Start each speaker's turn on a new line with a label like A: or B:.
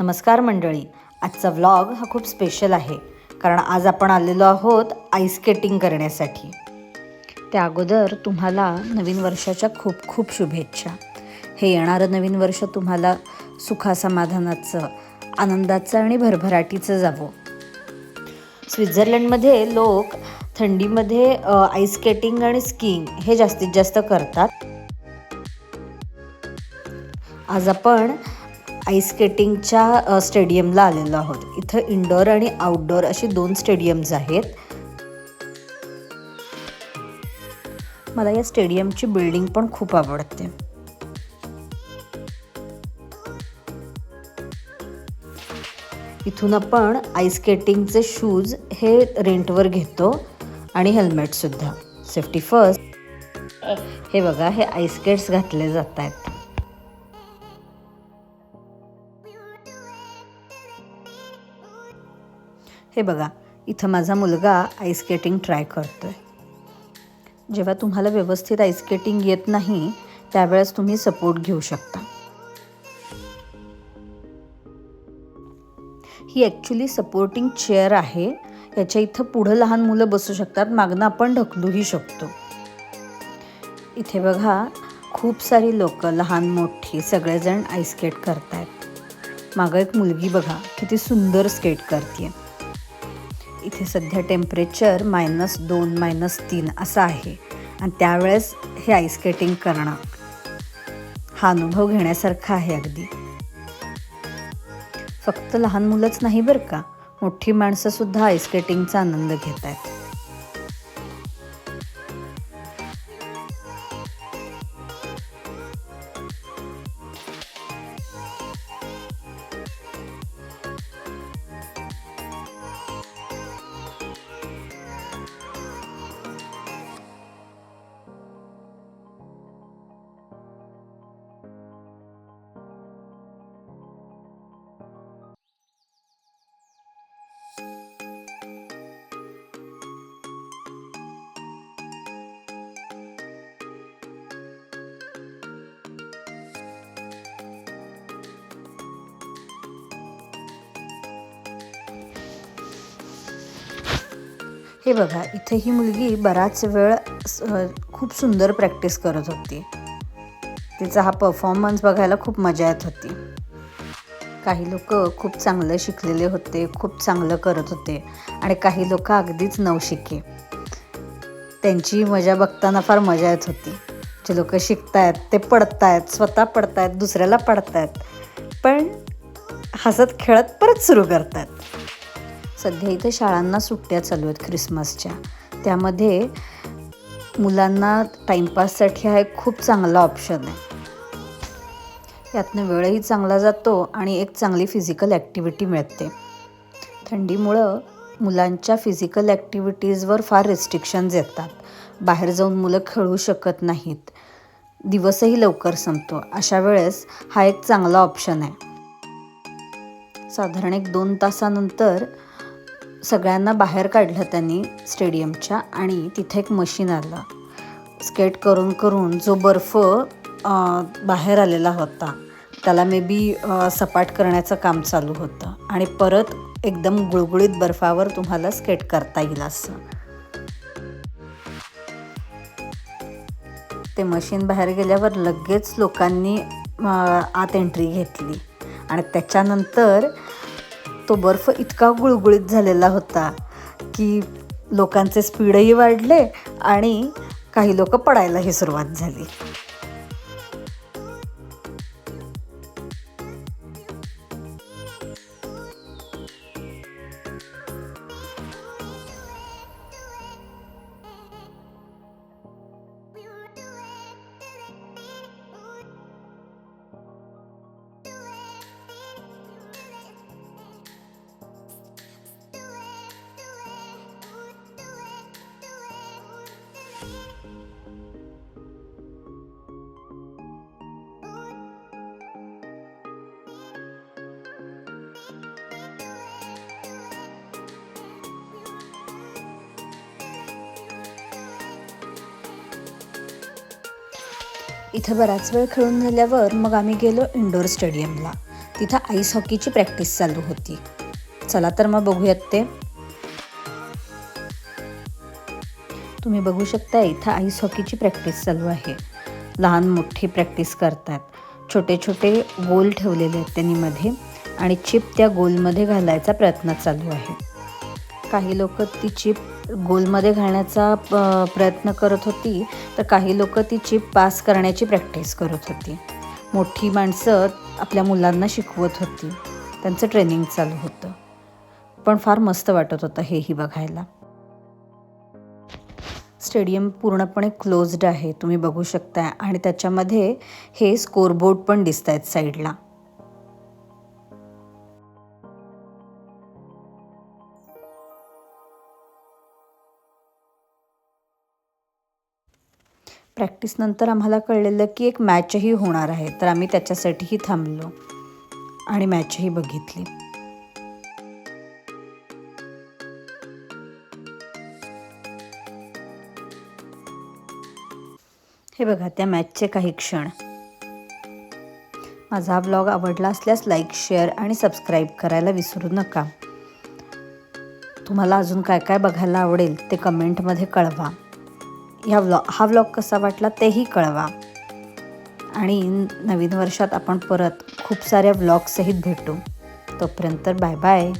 A: नमस्कार मंडळी आजचा व्लॉग हा खूप स्पेशल आहे कारण आज आपण आलेलो आहोत आईस स्केटिंग करण्यासाठी. त्या अगोदर तुम्हाला नवीन वर्षाच्या खूप खूप शुभेच्छा. हे येणारं नवीन वर्ष तुम्हाला सुखासमाधानाचं आनंदाचं आणि भरभराटीचं जावं. स्वित्झर्लंडमध्ये लोक थंडीमध्ये आईस स्केटिंग आणि स्कीइंग हे जास्तीत जास्त करतात. आज आपण आईस स्केटिंगच्या स्टेडियमला आलेलो आहोत. इथं इनडोअर आणि आउटडोअर अशी दोन स्टेडियम्स आहेत. मला या स्टेडियमची बिल्डिंग पण खूप आवडते. इथून आपण आईस स्केटिंगचे शूज हे रेंटवर घेतो आणि हेल्मेटसुद्धा सेफ्टी फर्स्ट हे बघा हे आईस स्केट्स घातले जात आहेत हे बघा इथं माझा मुलगा आईस स्केटिंग ट्राय करतो आहे जेव्हा तुम्हाला व्यवस्थित आईस स्केटिंग येत नाही त्यावेळेस तुम्ही सपोर्ट घेऊ शकता. ही ॲक्च्युली सपोर्टिंग चेअर आहे. याच्या इथं पुढं लहान मुलं बसू शकतात मागणं आपण ढकलूही शकतो. इथे बघा खूप सारी लोक लहान मोठी सगळेजण आईस स्केट करतायत. मागं एक मुलगी बघा किती सुंदर स्केट करते इथे सध्या टेम्परेचर मायनस दोन मायनस तीन असं आहे. आणि त्यावेळेस हे आईस स्केटिंग करणं हा अनुभव घेण्यासारखा आहे अगदी. फक्त लहान मुलंच नाही बरं का? मोठी माणसंसुद्धा आईस स्केटिंगचा आनंद घेत आहेत हे बघा इथे ही मुलगी बराच वेळ खूप सुंदर प्रॅक्टिस करत होती. तिचा हा परफॉर्मन्स बघायला खूप मजा येत होती. काही लोक खूप चांगलं शिकलेले होते खूप चांगलं करत होते आणि काही लोक अगदीच नवशिके. त्यांची मजा बघताना फार मजा येत होती. जे लोक शिकतायत ते पडतायत स्वतः पडतायत दुसऱ्याला पडतायत पण हसत खेळत परत सुरू करतात सध्या इथे शाळांना सुट्ट्या चालू आहेत ख्रिसमसच्या. त्यामध्ये मुलांना टाईमपाससाठी हा एक खूप चांगला ऑप्शन आहे. यातनं वेळही चांगला जातो आणि एक चांगली फिजिकल ॲक्टिव्हिटी मिळते. थंडीमुळं मुलांच्या फिजिकल ॲक्टिव्हिटीजवर फार रिस्ट्रिक्शन्स येतात. बाहेर जाऊन मुलं खेळू शकत नाहीत. दिवसही लवकर संपतो. अशा वेळेस हा एक चांगला ऑप्शन आहे. साधारण एक दोन तासानंतर सगळ्यांना बाहेर काढलं त्यांनी स्टेडियमच्या आणि तिथे एक मशीन आलं. स्केट करून करून जो बर्फ बाहेर आलेला होता त्याला मे बी सपाट करण्याचं काम चालू होतं आणि परत एकदम गुळगुळीत बर्फावर तुम्हाला स्केट करता येईल असं. ते मशीन बाहेर गेल्यावर लगेच लोकांनी आत एंट्री घेतली आणि त्याच्यानंतर तो बर्फ इतका गुळगुळीत झालेला होता की लोकांचे स्पीडही वाढले आणि काही लोक पडायलाही सुरुवात झाली. इथं बराच वेळ खेळून झाल्यावर मग आम्ही गेलो इंडोर स्टेडियमला तिथं आईस हॉकीची प्रॅक्टिस चालू होती. चला तर मग बघूयात ते. तुम्ही बघू शकता इथं आईस हॉकीची प्रॅक्टिस चालू आहे. लहान मोठी प्रॅक्टिस करतात. छोटे छोटे गोल ठेवलेले आहेत त्यांनी मध्ये आणि चिप त्या गोलमध्ये घालायचा प्रयत्न चालू आहे. काही लोक ती चिप गोलमध्ये घालण्याचा प- प्रयत्न करत होती तर काही लोक ती चिप पास करण्याची प्रॅक्टिस करत होती. मोठी माणसं आपल्या मुलांना शिकवत होती. त्यांचं ट्रेनिंग चालू होतं. पण फार मस्त वाटत होतं हेही बघायला. स्टेडियम पूर्णपणे क्लोज्ड आहे तुम्ही बघू शकता आणि त्याच्यामध्ये हे स्कोरबोर्ड पण दिसत आहेत साईडला प्रॅक्टिसनंतर आम्हाला कळलेलं की एक मॅचही होणार आहे. तर आम्ही त्याच्यासाठीही थांबलो आणि मॅचही बघितली. हे बघा त्या मॅचचे काही क्षण. माझा हा ब्लॉग आवडला असल्यास लाईक शेअर आणि सबस्क्राईब करायला विसरू नका. तुम्हाला अजून काय काय बघायला आवडेल ते कमेंटमध्ये कळवा. ह्या व्लॉग हा व्लॉग कसा वाटला तेही कळवा. आणि नवीन वर्षात आपण परत खूप साऱ्या व्लॉगसहित भेटू. तोपर्यंत बाय बाय.